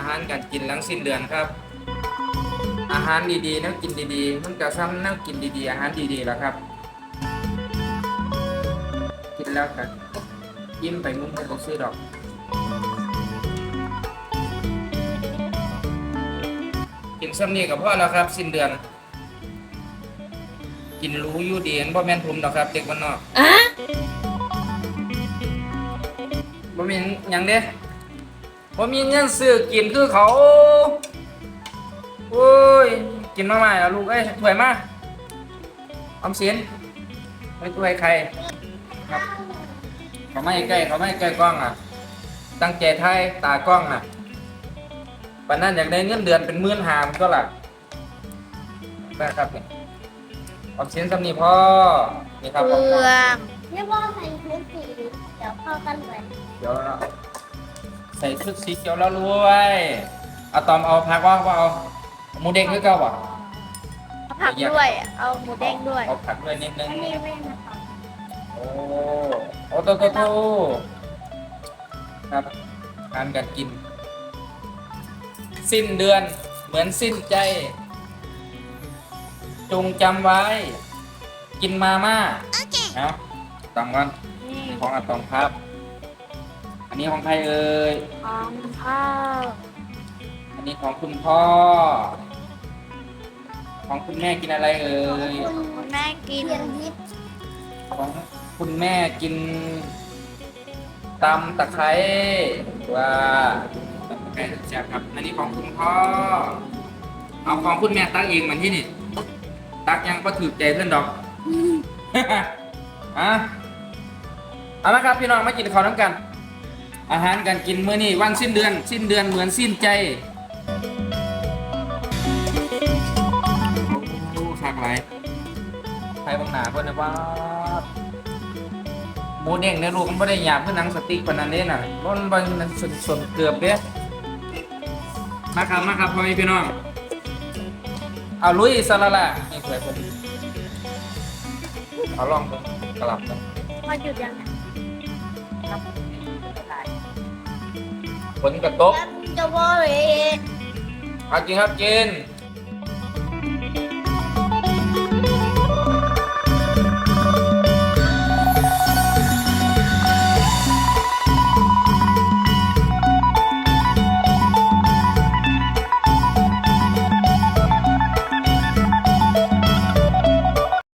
อาหารการกินหลังสิ้นเดือนครับ อาหารดีๆแนวกินดีๆมันก็ซ้ำแนวกินดีๆ อาหารดีๆแล้วครับ กินแล้วก็ยิ้มไปมุ้งไปก็ซื้อดอกกินซ้ำนี่กับพ่อแล้วครับ สิ้นเดือน กินรู้อยู่ดีเห็นบ่แม่นผมดอกครับ เด็กบ้านนอกอะบ่มีหยังเด้ บ่มีเงินซื้อกินคือเขาโอ้ย กินมาใหม่แล้วลูกเอ้ยถ้วยมาออมสินไม่ถ้วยใครครับเขาไม่ใกล้เขาไม่ใกล้กล้องอะ ตั้งใจไทยตากล้องอะปันนั้นอยากได้เงินเดือนเป็นหมื่นหามก็ล่ะได้ครับนี่ออมสินสำนีพ่อนี่ครับเปผมลืองไม่ว่าใส่ชุดสีเดี๋ยวเข้ากันเหมือนเดี๋ยวเรา ใส่ชุดสีเขียวแล้วรวยเอาตอมเอาพักว่าว่าเอาหมูเด้งด้วยเก้าอะเอาผักด้วย เอาหมูเด้งด้วยเอาผักด้วยนิดนึง อันนี้ไม่นะคะโอ้โอ้โตโตโตครับการกันกิน สิ้นเดือนเหมือนสิ้นใจ จงจำไว้ กินมาม่าเอาตังวันนี่ของอาตองครับอั นนี้ของใครเอ่ย ของข้าวอันนี้ของคุณพ่อ ของคุณแม่กินอะไรเอ่ย คุณแม่กินเทียนยิบของคุณแม่กินตำตะไคร้ว่าตำตะไคร้แซ่บครับ อันนี้ของคุณพ่อ เอาของคุณแม่ตักเองมันที่นี่ ตักยังก็ถือใจเพื่อนดอกอะเอาละครับพี่น้องมากินข้าวน้ำกัน อาหารการกินมื้อนี้วันสิ้นเดือน สิ้นเดือนเหมือนสิ้นใจโอ้คักไรใครบางหนาเพื่อนนะว่าหมูเด้งในลูกมันไม่ได้หยาบเพื่อนังสติ๊กปานนั้นเด้น่ะมันมันส่วนส่วนเกือบเด้มาครับมาครับพ่อแม่พี่น้องเอาลุยสละละนี่เคยผมเอาลองกลับกันพอหยุดยังไง ฝนกระตก จะว่าเลย เอากินครับกิน